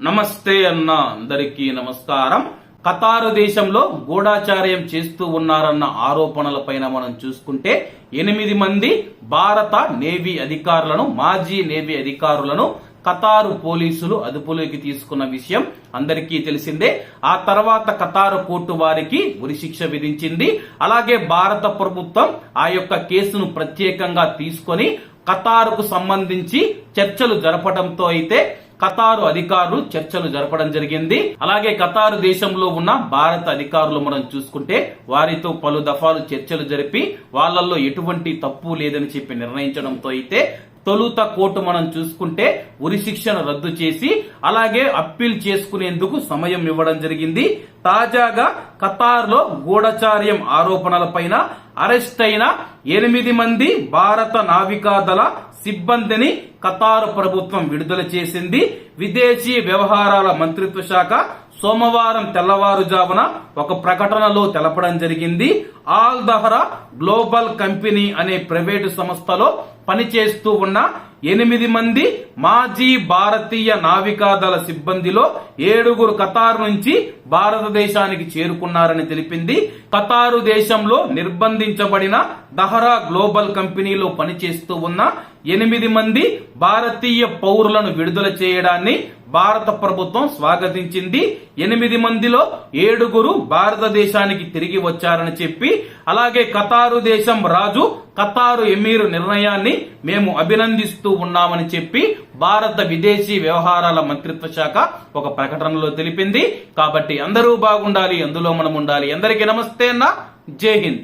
నమస్తే అన్న అందరికీ నమస్కారం. ఖతారు దేశంలో గూఢాచార్యం చేస్తూ ఉన్నారన్న ఆరోపణలపైన మనం చూసుకుంటే ఎనిమిది మంది భారత నేవీ అధికారులను మాజీ నేవీ అధికారులను ఖతారు పోలీసులు అదుపులోకి తీసుకున్న విషయం అందరికీ తెలిసిందే. ఆ తర్వాత కతారు కోర్టు వారికి ఉరిశిక్ష విధించింది. అలాగే భారత ప్రభుత్వం ఆ యొక్క కేసును ప్రత్యేకంగా తీసుకొని ఖతారుకు సంబంధించి చర్చలు జరపడంతో అయితే ఖతారు అధికారులు చర్చలు జరపడం జరిగింది. అలాగే ఖతారు దేశంలో ఉన్న భారత అధికారులు మనం చూసుకుంటే వారితో పలు దఫాలు చర్చలు జరిపి వాళ్ళల్లో ఎటువంటి తప్పు లేదని చెప్పి నిర్ణయించడంతో అయితే తొలుత కోర్టు మనం చూసుకుంటే ఉరి శిక్షను రద్దు చేసి అలాగే అప్పీల్ చేసుకునేందుకు సమయం ఇవ్వడం జరిగింది. తాజాగా ఖతార్లో గూఢచార్యం ఆరోపణలపైన అరెస్ట్ అయిన ఎనిమిది మంది భారత నావికాదళ సిబ్బందిని ఖతారు ప్రభుత్వం విడుదల చేసింది. విదేశీ వ్యవహారాల మంత్రిత్వ శాఖ సోమవారం తెల్లవారుజామున ఒక ప్రకటనలో తెలపడం జరిగింది. ఆల్ దహరా గ్లోబల్ కంపెనీ అనే ప్రైవేటు సంస్థలో పనిచేస్తూ ఉన్న ఎనిమిది మంది మాజీ భారతీయ నావికాదళ సిబ్బందిలో ఏడుగురు కతార్ నుంచి భారతదేశానికి చేరుకున్నారని తెలిపింది. కతారు దేశంలో నిర్బంధించబడిన దహరా గ్లోబల్ కంపెనీలో పనిచేస్తూ ఉన్న ఎనిమిది మంది భారతీయ పౌరులను విడుదల చేయడాన్ని భారత ప్రభుత్వం స్వాగతించింది. ఎనిమిది మందిలో ఏడుగురు భారతదేశానికి తిరిగి వచ్చారని చెప్పి అలాగే కతారు దేశం రాజు కతారు ఎమీరు నిర్ణయాన్ని మేము అభినందిస్తూ ఉన్నామని చెప్పి భారత విదేశీ వ్యవహారాల మంత్రిత్వ శాఖ ఒక ప్రకటనలో తెలిపింది. కాబట్టి అందరూ బాగుండాలి అందులో మనం ఉండాలి. అందరికీ నమస్తే అన్న. జై హింద్.